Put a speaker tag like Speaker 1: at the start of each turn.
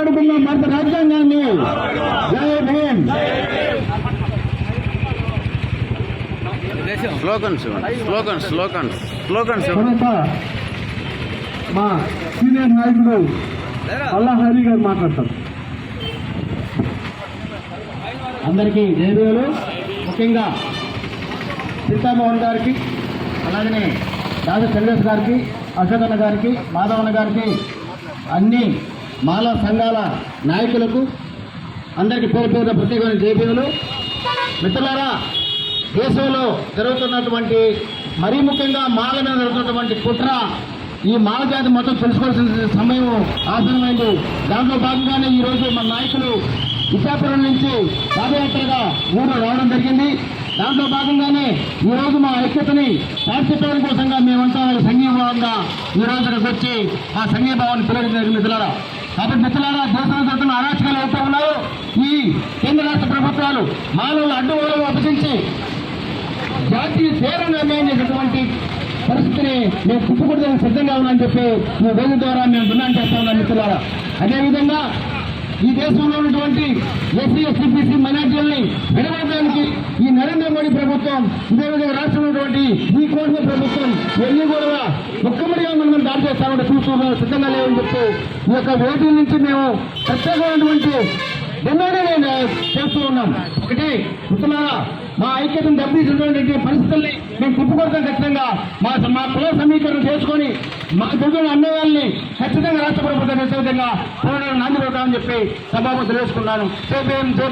Speaker 1: కాపాడుకుందాం భారత రాజ్యాంగాన్ని Jai Bhim.
Speaker 2: Slogans slogans slogans slogans
Speaker 1: తర్వాత మా సీనియర్ నాయకుడు అల్లా హరి గారు మాట్లాడతారు. అందరికీ జయదేవులు. ముఖ్యంగా సీతామోహన్ గారికి అలాగనే రాజు చంద్రేష్ గారికి అశోక్ అన్న గారికి మాధవన్న గారికి అన్ని మాల సంఘాల నాయకులకు అందరికీ పేరు పేరున ప్రత్యేకమైన జయదేవులు మిత్రులారా దేశంలో జరుగుతున్నటువంటి మరీ ముఖ్యంగా మాల మీద జరుగుతున్నటువంటి కుట్ర ఈ మాల జాతి మొత్తం తెలుసుకోవాల్సిన సమయం ఆసనమైంది దాంట్లో భాగంగానే ఈరోజు మన నాయకులు విశాఖపురం నుంచి పాదయాత్రగా ఊరు రావడం జరిగింది. దాంట్లో భాగంగానే ఈ రోజు మా ఐక్యతని శాశ్వతం కోసంగా మేమంతా సంఘీభావంగా ఈ రోజు వచ్చి ఆ సంఘీభావాన్ని పిలువడం జరిగింది కాబట్టి మిత్రులారా దేశంలో జరుగుతున్న అరాచకాలు అవుతూ ఉన్నాయో ఈ కేంద్ర రాష్ట్ర ప్రభుత్వాలు మానవులు అడ్డుగోలు విభజించి జాతీయ తీవ్ర నిర్ణయం చేసినటువంటి పరిస్థితిని మేము కుప్పకూడదని సిద్ధంగా ఉన్నామని చెప్పి మీ వేదిక ద్వారా మేము డిమాండ్ చేస్తా ఉన్నాం మిత్రులారా. అదేవిధంగా ఈ దేశంలో ఉన్నటువంటి ఎస్సీ ఎస్సీపీసీ మైనార్టీలని విడవడానికి ఈ నరేంద్ర మోడీ ప్రభుత్వం ఇదే విధంగా రాష్ట్రంలో ఉన్నటువంటి ఈ కోట్ల ప్రభుత్వం ఎన్ని కూడా ఒక్క మనం దాడి సిద్ధంగా లేవని చెప్తూ ఈ యొక్క వేదిక నుంచి మేము ప్రత్యేకమైనటువంటి డిమాండ్ చేస్తూ ఉన్నాం. ఒకటి మిత్రులారా మా ఐక్యతను దెబ్బతీసినటువంటి పరిస్థితుల్ని మేము తిప్పుకొడతాం ఖచ్చితంగా. మా మా కుల సమీకరణ చేసుకొని మా దగ్గర అన్నవాళ్ళని ఖచ్చితంగా రాష్ట్ర ప్రభుత్వం చేసే విధంగా పూర్ణ నాంది పెడతామని చెప్పి సభాపతి తెలుసుకున్నాను జై భీమ్ జై